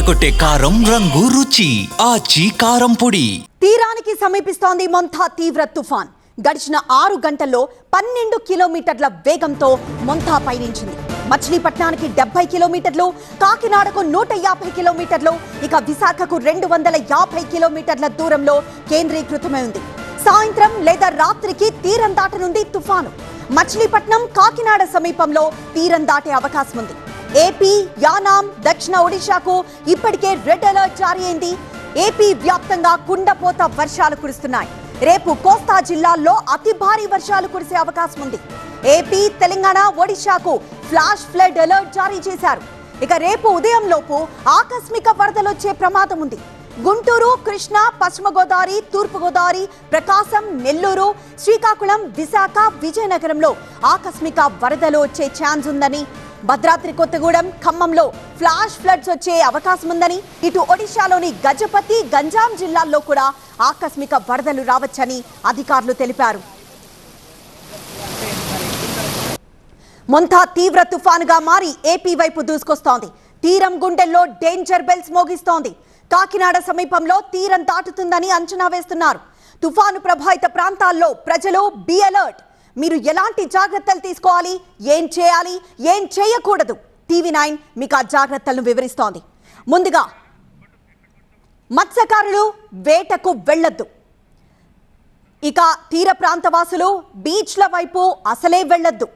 అదరగొట్టే కారం రంగు రుచి ఆచి కారం పొడి. తీరానికి సమీపిస్తోంది మొంతా తీవ్ర తుఫాన్. గడిచిన ఆరు గంటల్లో పన్నెండు కిలోమీటర్ల వేగంతో మొంతా పయనించింది. మచిలీపట్నానికి డెబ్బై కిలోమీటర్లు కాకినాడకు నూట యాభై కిలోమీటర్లు ఇక విశాఖకు రెండు వందల యాభై కిలోమీటర్ల దూరంలో కేంద్రీకృతమై ఉంది. సాయంత్రం లేదా రాత్రికి తీరం దాటనుంది తుఫాను. మచిలీపట్నం కాకినాడ సమీపంలో తీరం దాటే అవకాశం ఉంది ఏపీ యానాం దక్షిణ ఒడిశాకు ఇప్పటికే రెడ్ అలర్ట్ జారీ అయింది ఏపీ వ్యాప్తంగా కుండపోత వర్షాలు కురుస్తున్నాయి. రేపు కోస్తా జిల్లాల్లో అతి భారీ వర్షాలు కురిసే అవకాశం ఉంది. ఏపీ తెలంగాణ ఒడిశాకు ఫ్లాష్ ఫ్లడ్ అలర్ట్ జారీ చేశారు. ఇక రేపు ఉదయం లోపు ఆకస్మిక వరదలొచ్చే ప్రమాదం ఉంది. గుంటూరు కృష్ణ పశ్చిమ గోదావరి తూర్పు గోదావరి ప్రకాశం నెల్లూరు శ్రీకాకుళం విశాఖ విజయనగరంలో ఆకస్మిక వరదలు వచ్చే ఛాన్స్ ఉందని భద్రాద్రి కొత్తగూడెం ఖమ్మంలో ఫ్లాష్ ఫ్లడ్స్ వచ్చే అవకాశం ఉందని ఇటు ఒడిశాలోని గజపతి గంజాం జిల్లాల్లో కూడా ఆకస్మిక వరదలు రావచ్చని అధికారులు తెలిపారు. ముంతా తీవ్ర తుఫానుగా మారి ఏపీ వైపు దూసుకొస్తోంది. తీరం గుండెల్లో డేంజర్ బెల్స్ మోగిస్తోంది. కాకినాడ సమీపంలో తీరం దాటుతుందని అంచనా వేస్తున్నారు. తుఫాను ప్రభావిత ప్రాంతాల్లో ప్రజలు బి అలర్ట్. మీరు ఎలాంటి జాగ్రత్తలు తీసుకోవాలి? ఏం చేయాలి? ఏం చేయకూడదు? టీవీ నైన్ మీకు ఆ జాగ్రత్తలను వివరిస్తోంది. ముందుగా మత్స్యకారులు వేటకు వెళ్ళొద్దు. ఇక తీర ప్రాంతవాసులు బీచ్ల వైపు అసలే వెళ్ళొద్దు.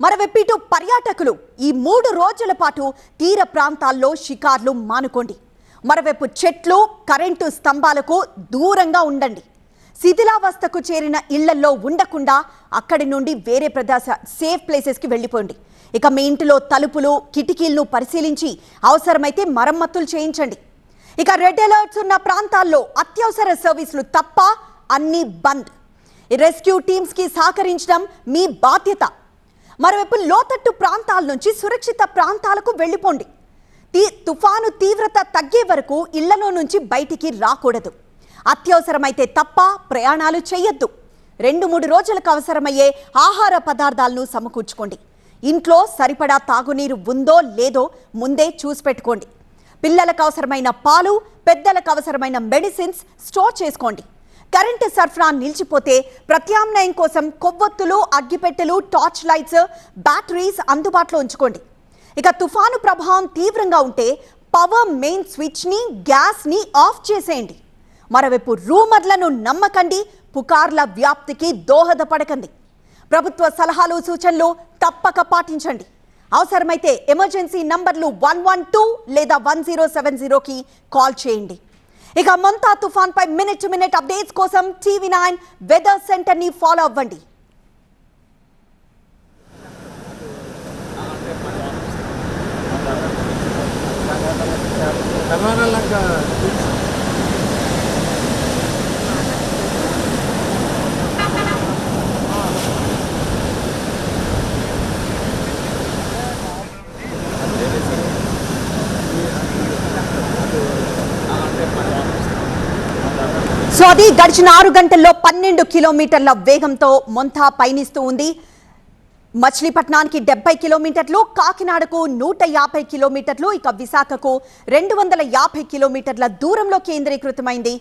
మరోవైపు ఇటు పర్యాటకులు ఈ మూడు రోజుల పాటు తీర ప్రాంతాల్లో షికార్లు మానుకోండి. మరోవైపు చెట్లు కరెంటు స్తంభాలకు దూరంగా ఉండండి. శిథిలావస్థకు చేరిన ఇళ్ళలో ఉండకుండా అక్కడి నుండి వేరే ప్రదేశ సేఫ్ ప్లేసెస్కి వెళ్ళిపోండి. ఇక మీ ఇంటిలో తలుపులు కిటికీలను పరిశీలించి అవసరమైతే మరమ్మతులు చేయించండి. ఇక రెడ్ అలర్ట్స్ ఉన్న ప్రాంతాల్లో అత్యవసర సర్వీసులు తప్ప అన్ని బంద్. రెస్క్యూ టీమ్స్కి సహకరించడం మీ బాధ్యత. మరోవైపు లోతట్టు ప్రాంతాల నుంచి సురక్షిత ప్రాంతాలకు వెళ్ళిపోండి. తుఫాను తీవ్రత తగ్గే వరకు ఇళ్ళలో నుంచి బయటికి రాకూడదు. అత్యవసరమైతే తప్ప ప్రయాణాలు చేయొద్దు రెండు మూడు రోజులకు అవసరమయ్యే ఆహార పదార్థాలను సమకూర్చుకోండి. ఇంట్లో సరిపడా తాగునీరు ఉందో లేదో ముందే చూసి పెట్టుకోండి. పిల్లలకు అవసరమైన పాలు పెద్దలకు అవసరమైన మెడిసిన్స్ స్టోర్ చేసుకోండి. కరెంటు సరఫరా నిలిచిపోతే ప్రత్యామ్నాయం కోసం కొవ్వొత్తులు అగ్గిపెట్టెలు టార్చ్ లైట్స్ బ్యాటరీస్ అందుబాటులో ఉంచుకోండి. ఇక తుఫాను ప్రభావం తీవ్రంగా ఉంటే పవర్ మెయిన్ స్విచ్ని గ్యాస్ని ఆఫ్ చేసేయండి. మరోవైపు రూమర్లను నమ్మకండి పుకార్ల వ్యాప్తికి దోహదపడకండి. ప్రభుత్వ సలహాలు సూచనలు తప్పక పాటించండి. అవసరమైతే ఎమర్జెన్సీ నంబర్లు వన్ వన్ టూ లేదా వన్ జీరో సెవెన్ జీరోకి కాల్ చేయండి. ఇక మొంతా తుఫాన్పై మినిట్ టు మినిట్ అప్డేట్స్ కోసం టీవీ నైన్ వెదర్ సెంటర్ని ఫాలో అవ్వండి. కర్ణాటక సో అది గడిచిన ఆరు గంటల్లో పన్నెండు కిలోమీటర్ల వేగంతో మొంతా పయనిస్తూ ఉంది. మచిలీపట్నానికి డెబ్బై కిలోమీటర్లు కాకినాడకు నూట యాభై కిలోమీటర్లు ఇక విశాఖకు రెండు వందల యాభై కిలోమీటర్ల దూరంలో కేంద్రీకృతమైంది.